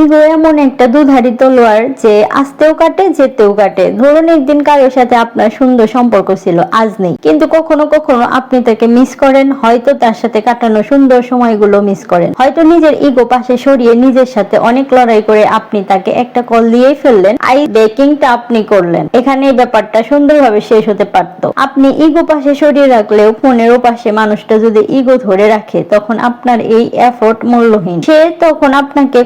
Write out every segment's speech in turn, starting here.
Ego এমন একটা দুধারি তলোয়ার যে আসতেও কাটে, যেতেও কাটে। ধরুন একদিন কারোর সাথে আপনার সুন্দর সম্পর্ক ছিল, আজ নেই। কিন্তু কখনো কখনো আপনি তাকে মিস করেন, হয়তো তার সাথে কাটানো সুন্দর সময়গুলো মিস করেন। হয়তো নিজের ইগো পাশে সরিয়ে নিজের সাথে অনেক লড়াই করে আপনি তাকে একটা কল দিয়েই ফেললেন, আই বেকিংটা আপনি করলেন। এখানে এই ব্যাপারটা সুন্দরভাবে শেষ হতে পারত। আপনি ইগো পাশে সরিয়ে রাখলেও ফোনের পাশে মানুষটা যদি ইগো ধরে রাখে, তখন আপনার এই এফোর্ট মূল্যহীন। সে তখন আপনাকে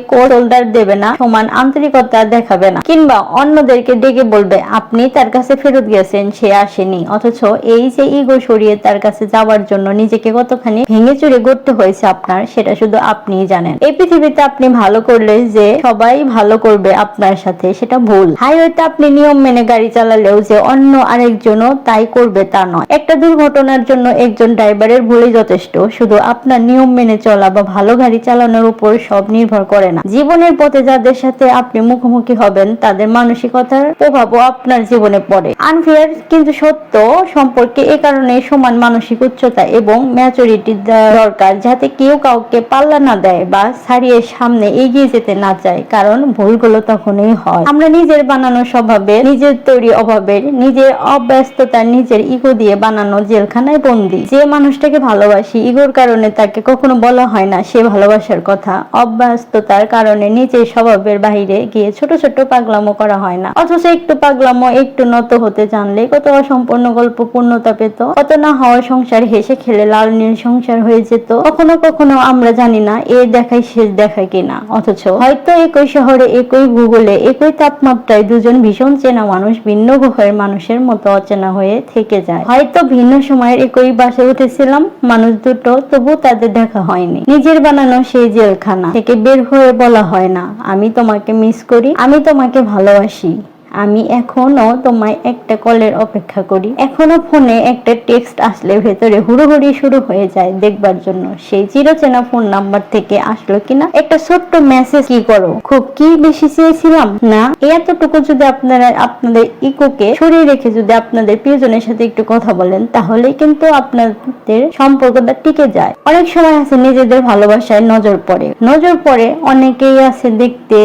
কোল্ডার দেবে না, সমান আন্তরিকতা দেখাবে না। কিংবা অন্যদেরকে ডেকে বলবে, আপনি তার কাছে ফেরত গেছেন, সে আসেনি। অথচ এই যে ইগো সরিয়ে তার কাছে যাওয়ার জন্য নিজেকে কতখানি ভেঙে চুরে গড়তে হয়েছে আপনার, সেটা শুধু আপনিই জানেন। এই পৃথিবীতে আপনি ভালো করলে যে সবাই ভালো করবে আপনার সাথে, সেটা ভুল। হাইওয়েতে আপনি নিয়ম মেনে গাড়ি চালালেও যে অন্য আরেকজনও তাই করবে, তা নয়। একটা দুর্ঘটনার জন্য একজন ড্রাইভারের ভুলই যথেষ্ট। শুধু আপনার নিয়ম মেনে চলা বা ভালো গাড়ি চালানোর উপর সব নির্ভর করে না। জীবনের পথে যাদের সাথে আপনি মুখোমুখি হবেন, তাদের মানসিকতার প্রভাবও আপনার জীবনে পড়ে। আনফেয়ার, কিন্তু সত্য সম্পর্কে এ কারণে সমান মানসিক উচ্চতা এবং ম্যাচুরিটি দরকার, যাতে কেউ কাউকে পাল্লা না দেয় বা ছাড়িয়ে সামনে এগিয়ে যেতে না চায়, কারণ ভুলগুলো তখনই হয়। আমরা নিজের বানানো স্বভাবে, নিজের তৈরি অভাবের নিজের অব্যস্ততার নিজের ইগো দিয়ে বানানো জেলখানায় বন্দি। যে মানুষটাকে ভালোবাসি, ইগোর কারণে তাকে কখনো বলা হয় না, সে ভালোবাসার কথা। অব্যস্ততার কারণে নিজের স্বভাবের বাইরে গিয়ে ছোট ছোট পাগলামো করা হয় না। অথচ একটু পাগলামো, একটু নত হতে জানলে কত অসম্পূর্ণ গল্প পূর্ণতা পেত। কত না হওয়া সংসার হেসে খেলে লাল নীল সংসার হয়ে যেত। কখনো কখনো আমরা জানি না এ দেখায় শেষ দেখায় কিনা। অথচ হয়তো একই শহরে, একই ভূগোলে, একই তাপমাত্রায় দুজন ভীষণ চেনা মানুষ ভিন্ন গ্রহের মানুষের মতো অচেনা হয়ে থেকে যায়। হয়তো ভিন্ন সময়ের একই বাসে উঠেছিলাম, মানুষ দুটো তবু তাদের দেখা হয়নি। নিজের বানানো সেই জেলখানা থেকে বের হয়ে বলা হয় না। আমি তোমাকে মিস করি আমি তোমাকে ভালোবাসি। আমি এখনও তোমায় একটা কলের অপেক্ষা করি। এখনও ফোনে একটা টেক্সট আসলে ভেতরে হুড়োহুড়ি শুরু হয়ে যায় দেখবার জন্য। সেই চিরচেনা ফোন নাম্বার থেকে আসলো কিনা? একটা ছোট্ট মেসেজ কি করো? খুব কি বেশি চেয়েছিলাম? না, এতটুকু যদি আপনারা আপনাদের ইকোকে সরিয়ে রেখে যদি আপনাদের প্রিয়জনের সাথে একটু কথা বলেন তাহলে কিন্তু আপনাদের সম্পর্কটা টিকে যায়। অনেক সময় আছে নিজেদের ভালোবাসায় নজর পড়ে। নজর পড়ে অনেকেই আছে দেখতে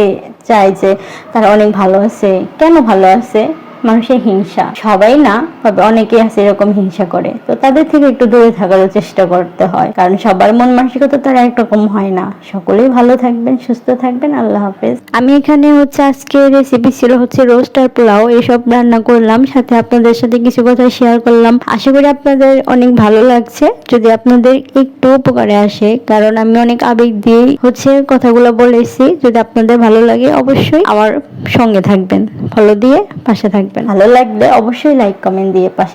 চায় যে তারা অনেক ভালো আছে। কেন ভালো আছে? মানুষের হিংসা। সবাই না, তবে অনেকেই আছে এরকম হিংসা করে। তো তাদের থেকে একটু দূরে থাকার চেষ্টা করতে হয়। কারণ সবার মন মানসিকতা তারা একরকম হয় না। সকলেই ভালো থাকবেন, সুস্থ থাকবেন, আল্লাহ হাফেজ। আমি এখানে হচ্ছে আজকে রেসিপি ছিল হচ্ছে রোস্ট আর পোলাও। এসব রান্না করলাম, সাথে আপনাদের সাথে কিছু কথা শেয়ার করলাম। আশা করি আপনাদের অনেক ভালো লাগছে। যদি আপনাদের একটু উপকারে আসে, কারণ আমি অনেক আবেগ দিয়েই হচ্ছে কথাগুলো বলেছি। যদি আপনাদের ভালো লাগে, অবশ্যই আমার সঙ্গে থাকবেন। ফলো দিয়ে পাশে থাকবেন ভালো লাগলে অবশ্যই লাইক কমেন্ট দিয়ে পাশে